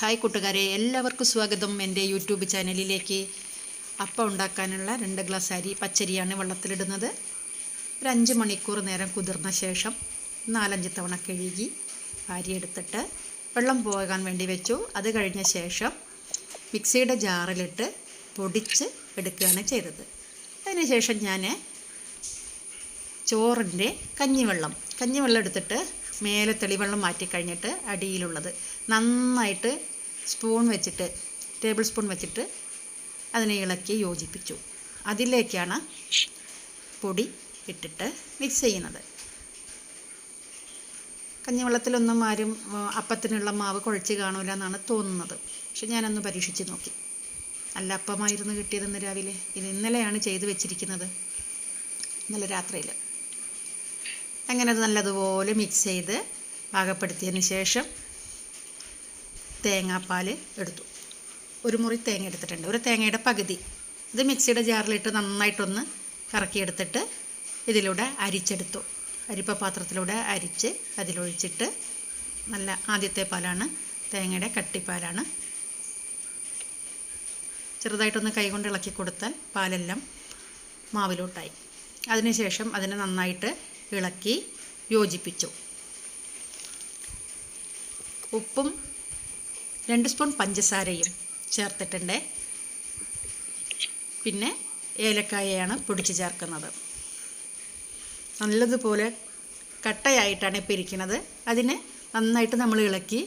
Hi കൂട്ടുകാരെ എല്ലാവർക്കും സ്വാഗതം എന്റെ യൂട്യൂബ് ചാനലിലേക്ക്. അപ്പം ഉണ്ടാക്കാനുള്ള രണ്ട് ഗ്ലാസ് അരി പച്ചരിയാണ് വെള്ളത്തിലിടുന്നത്. ഒരു അഞ്ച് മണിക്കൂർ നേരം കുതിർന്ന ശേഷം നാലഞ്ച് തവണ കഴുകി അരി എടുത്തിട്ട് വെള്ളം പോകാൻ വേണ്ടി വെച്ചു. അത് കഴിഞ്ഞ ശേഷം മിക്സിയുടെ ജാറിലിട്ട് പൊടിച്ച് എടുക്കുകയാണ് ചെയ്തത്. അതിനുശേഷം ഞാൻ ചോറിന്റെ കഞ്ഞിവെള്ളം കഞ്ഞിവെള്ളം എടുത്തിട്ട് മേലെ തെളിവെള്ളം മാറ്റി കഴിഞ്ഞിട്ട് അടിയിലുള്ളത്. നന്നായിട്ട് സ്പൂൺ വെച്ചിട്ട് ടേബിൾ സ്പൂൺ വെച്ചിട്ട് അതിനെ ഇളക്കി യോജിപ്പിച്ചു. അതിലേക്കാണ് പൊടി ഇട്ടിട്ട് മിക്സ് ചെയ്യുന്നത്. കഞ്ഞിവെള്ളത്തിലൊന്നും ആരും അപ്പത്തിനുള്ള മാവ് കുഴച്ച് കാണൂല എന്നാണ് തോന്നുന്നത്. പക്ഷെ ഞാനൊന്ന് പരീക്ഷിച്ച് നോക്കി. നല്ല അപ്പമായിരുന്നു കിട്ടിയതെന്ന് രാവിലെ. ഇത് ഇന്നലെയാണ് ചെയ്ത് വെച്ചിരിക്കുന്നത്. ഇന്നലെ രാത്രിയിൽ അങ്ങനെ അത് നല്ലതുപോലെ മിക്സ് ചെയ്ത് പാകപ്പെടുത്തിയതിന് ശേഷം തേങ്ങാപ്പാൽ എടുത്തു. ഒരു മുറി തേങ്ങ എടുത്തിട്ടുണ്ട്. ഒരു തേങ്ങയുടെ പകുതി. ഇത് മിക്സിയുടെ ജാറിലിട്ട് നന്നായിട്ടൊന്ന് കറക്കിയെടുത്തിട്ട് ഇതിലൂടെ അരിച്ചെടുത്തു. അരിപ്പ പാത്രത്തിലൂടെ അരിച്ച് അതിലൊഴിച്ചിട്ട് നല്ല ആദ്യത്തെ പാലാണ് തേങ്ങയുടെ കട്ടിപ്പാലാണ്. ചെറുതായിട്ടൊന്ന് കൈകൊണ്ട് ഇളക്കി കൊടുത്താൽ പാലെല്ലാം മാവിലോട്ടായി. അതിനുശേഷം അതിനെ നന്നായിട്ട് ഇളക്കി യോജിപ്പിച്ചു. ഉപ്പും രണ്ട് സ്പൂൺ പഞ്ചസാരയും ചേർത്തിട്ടുണ്ട്. പിന്നെ ഏലക്കായയാണ് പൊടിച്ച് ചേർക്കുന്നത്. നല്ലതുപോലെ കട്ടയായിട്ടാണ് ഇപ്പോൾ ഇരിക്കുന്നത്. അതിനെ നന്നായിട്ട് നമ്മൾ ഇളക്കി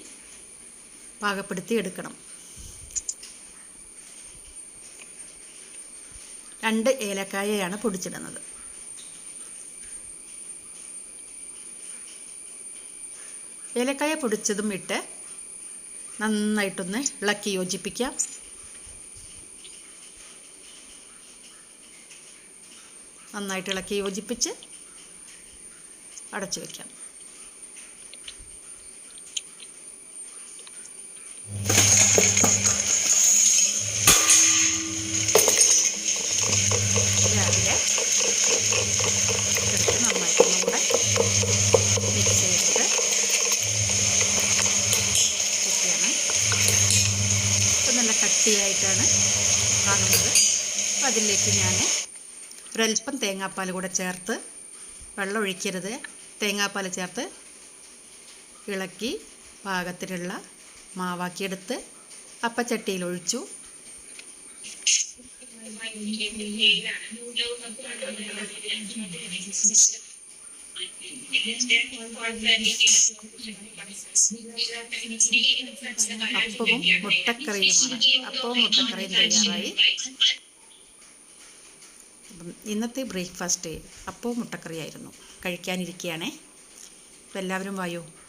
പാകപ്പെടുത്തി എടുക്കണം. രണ്ട് ഏലക്കായയാണ് പൊടിച്ചിടുന്നത്. ഏലക്കായ പൊടിച്ചതും ഇട്ട് നന്നായിട്ടൊന്ന് ഇളക്കി യോജിപ്പിക്കാം നന്നായിട്ട് ഇളക്കി യോജിപ്പിച്ച് അടച്ചു വയ്ക്കാം കട്ടിയായിട്ടാണ് കാണുന്നത്. അപ്പം അതിലേക്ക് ഞാൻ ഒരൽപ്പം തേങ്ങാപ്പാൽ കൂടെ ചേർത്ത് വെള്ളം ഒഴിക്കരുത്. തേങ്ങാപ്പാൽ ചേർത്ത് ഇളക്കി പാകത്തിലുള്ള മാവാക്കിയെടുത്ത് അപ്പച്ചട്ടിയിൽ ഒഴിച്ചു. അപ്പവും മുട്ടക്കറിയുമാണ്. അപ്പവും മുട്ടക്കറിയും തയ്യാറായി. ഇന്നത്തെ ബ്രേക്ക്ഫാസ്റ്റ് അപ്പവും മുട്ടക്കറിയായിരുന്നു. കഴിക്കാനിരിക്കുകയാണേ. എല്ലാവരും വായോ?